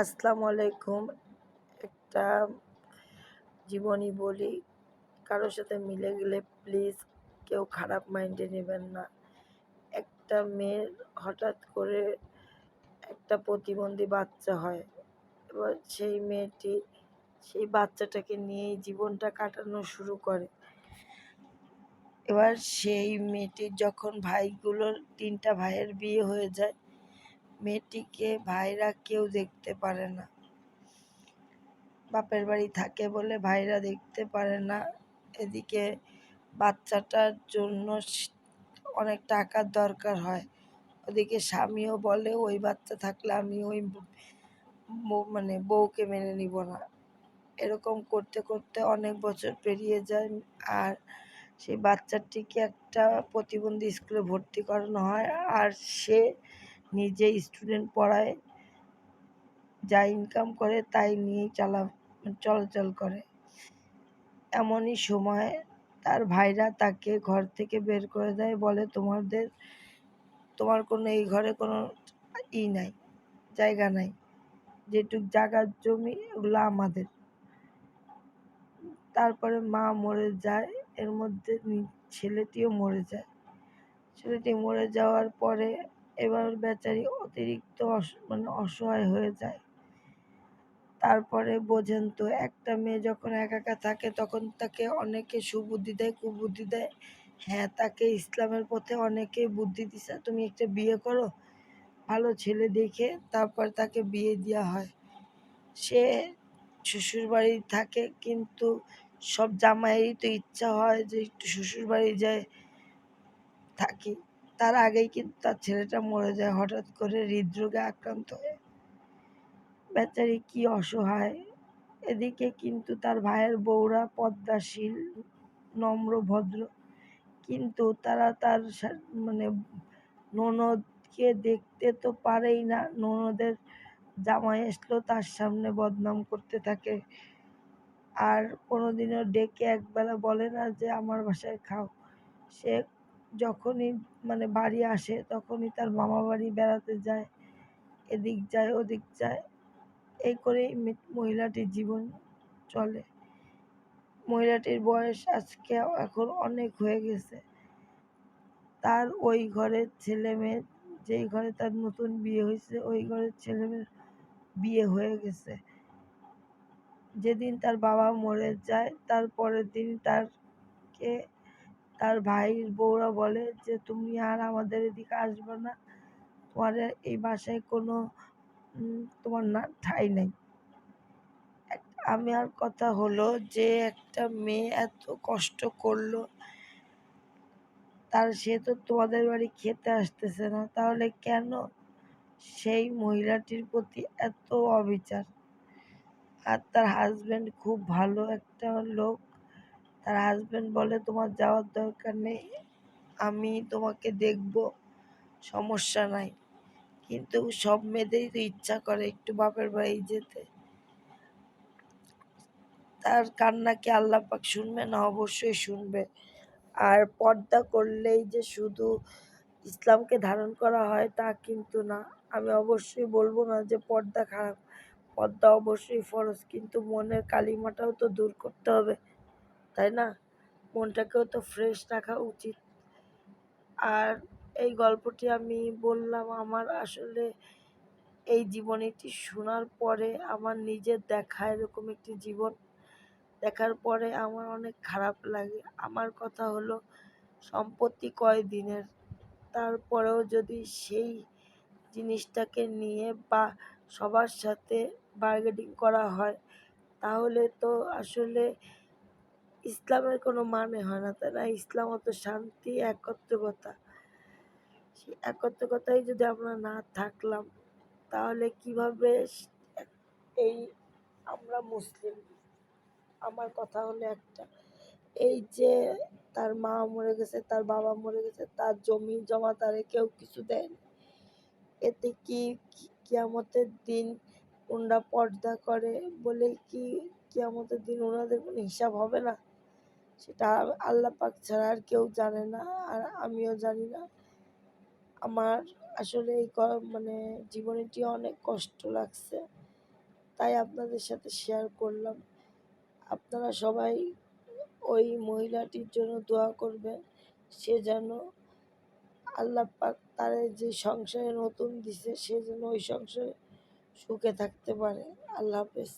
আসসালামু আলাইকুম। একটা জীবনী বলি, কারোর সাথে মিলে গেলে প্লিজ কেউ খারাপ মাইন্ডে নেবেন না। একটা মেয়ের হঠাৎ করে একটা প্রতিবন্ধী বাচ্চা হয়, এবার সেই মেয়েটি সেই বাচ্চাটাকে নিয়েই জীবনটা কাটানো শুরু করে। এবার সেই মেয়েটির যখন ভাইগুলোর তিনটা ভাইয়ের বিয়ে হয়ে যায় মেয়েটিকে ভাইরা কেউ দেখতে পারে না। বাপের বাড়ি থাকে বলে ভাইরা দেখতে পারে না। এদিকে বাচ্চাটার জন্য অনেক টাকার দরকার হয়। ওদিকে স্বামীও বলে, ওই বাচ্চা থাকলে আমি ওই মানে বউকে মেনে নিব না। এরকম করতে করতে অনেক বছর পেরিয়ে যায় আর সেই বাচ্চাটিকে একটা প্রতিবন্ধী স্কুলে ভর্তি করানো হয়। আর সে নিজে স্টুডেন্ট পড়ায়, যা ইনকাম করে তাই নিয়েই চালা, চলাচল করে। এমনই সময় তার ভাইরা তাকে ঘর থেকে বের করে দেয়, বলে, তোমাদের, তোমার কোনো, এই ঘরে কোনো ই নাই, জায়গা নাই। যেটুক জায়গার জমি, ওগুলো আমাদের। তারপরে মা মরে যায়, এর মধ্যে ছেলেটিও মরে যায়। ছেলেটি মরে যাওয়ার পরে এবার বেচারি অতিরিক্ত মানে অসহায় হয়ে যায়। তারপরে বোঝেন তো, একটা মেয়ে যখন একা একা থাকে তখন তাকে অনেকে সুবুদ্ধি দেয়, কুবুদ্ধি দেয়। হ্যাঁ তাকে ইসলামের পথে অনেকে বুদ্ধি দিছে। তুমি একটা বিয়ে করো, ভালো ছেলে দেখে তারপর তাকে বিয়ে দেওয়া হয়। সে শ্বশুরবাড়ি থাকে কিন্তু সব জামাইয়েরই তো ইচ্ছা হয় যে একটু শ্বশুরবাড়ি যায় থাকি। তার আগেই কিন্তু তার ছেলেটা মরে যায়। হঠাৎ করে হৃদরোগে আক্রান্ত হয়ে। বেচারি কি অসহায়। এদিকে কিন্তু তার ভাইয়ের বউরা পদ্মাশীল নম্র, ভদ্র। কিন্তু তারা তার মানে ননদকে দেখতে তো পারেই না। ননদের জামাই আসলেও তার সামনে বদনাম করতে থাকে। আর কোনোদিনও ডেকে একবেলা বলে না যে, আমার বাসায় খাও। সে যখনই মানে বাড়ি আসে, তখনই তার মামা বাড়ি বেড়াতে যায়, এদিক যায়, ওদিক যায়। এই করেই মহিলাটির জীবন চলে। মহিলাটির বয়স আজকে এখন অনেক হয়ে গেছে। তার ওই ঘরের ছেলে মেয়ে, যেই ঘরে তার নতুন বিয়ে হয়েছে, ওই ঘরের ছেলে মেয়ের বিয়ে হয়ে গেছে। যেদিন তার বাবা মরে যায়, তার পরের দিন তারকে তার ভাইয়ের বউরা বলে যে, তুমি আর আমাদের এদিকে আসবে না। তোমার এই বাসায় কোনো তোমার না, ঠাই নেই। আমি আর কথা হলো যে, একটা মেয়ে এত কষ্ট করল। তার, সে তো তোমাদের বাড়ি খেতে আসতেছে না। তাহলে কেন সেই মহিলাটির প্রতি এত অবিচার? আর তার হাজব্যান্ড খুব ভালো একটা লোক। তার হাজব্যান্ড বলে, তোমার যাওয়ার দরকার নেই, আমি তোমাকে দেখব, সমস্যা নাই। কিন্তু সব মেয়েদেরই তো ইচ্ছা করে একটু বাপের বাড়ি যেতে। তার কান্না কি আল্লাহ পাক শুনবে? না, অবশ্যই শুনবে। আর পর্দা করলেই যে শুধু ইসলামকে ধারণ করা হয় তা কিন্তু না। আমি অবশ্যই বলব না যে পর্দা খারাপ, পর্দা অবশ্যই ফরজ, কিন্তু মনের কালিমাটাও তো দূর করতে হবে। তাই না? মনটাকেও তো ফ্রেশ রাখা উচিত। আর এই গল্পটি আমি বললাম, আমার আসলে এই জীবনীটি শোনার পরে আমার নিজের দেখা এরকম একটি জীবন, দেখার পরে আমার অনেক খারাপ লাগে। আমার কথা হলো, সম্পত্তি কয় দিনের তারপরেও যদি সেই জিনিসটাকে নিয়ে বা সবার সাথে বার্গেনিং করা হয়, তাহলে তো আসলে ইসলামের কোনো মানে হয় না, তাই না? ইসলাম অত শান্তি, একত্রকতা। সেই একত্রকতাই যদি আমরা না থাকলাম, তাহলে কীভাবে এই আমরা মুসলিম? আমার কথা হলো একটা। এই যে তার মা মরে গেছে, তার বাবা মরে গেছে, তার জমি জমা তারে কেউ কিছু দেয়নি। এতে কি কিয়ামতের দিন ওনারা পর্দা করে বলে কি কিয়ামতের দিন ওনাদের কোনো হিসাব হবে না? সেটা আল্লাহ পাক ছাড়া আর কেউ জানে না, আর আমিও জানি না। আমার আসলে এই মানে জীবনীটি অনেক কষ্ট লাগছে, তাই আপনাদের সাথে শেয়ার করলাম। আপনারা সবাই ওই মহিলাটির জন্য দোয়া করবেন, সে যেন আল্লাহ পাক তার যে সংসারে নতুন দিছে, সে যেন ওই সংসারে সুখে থাকতে পারে। আল্লাহ হাফেজ।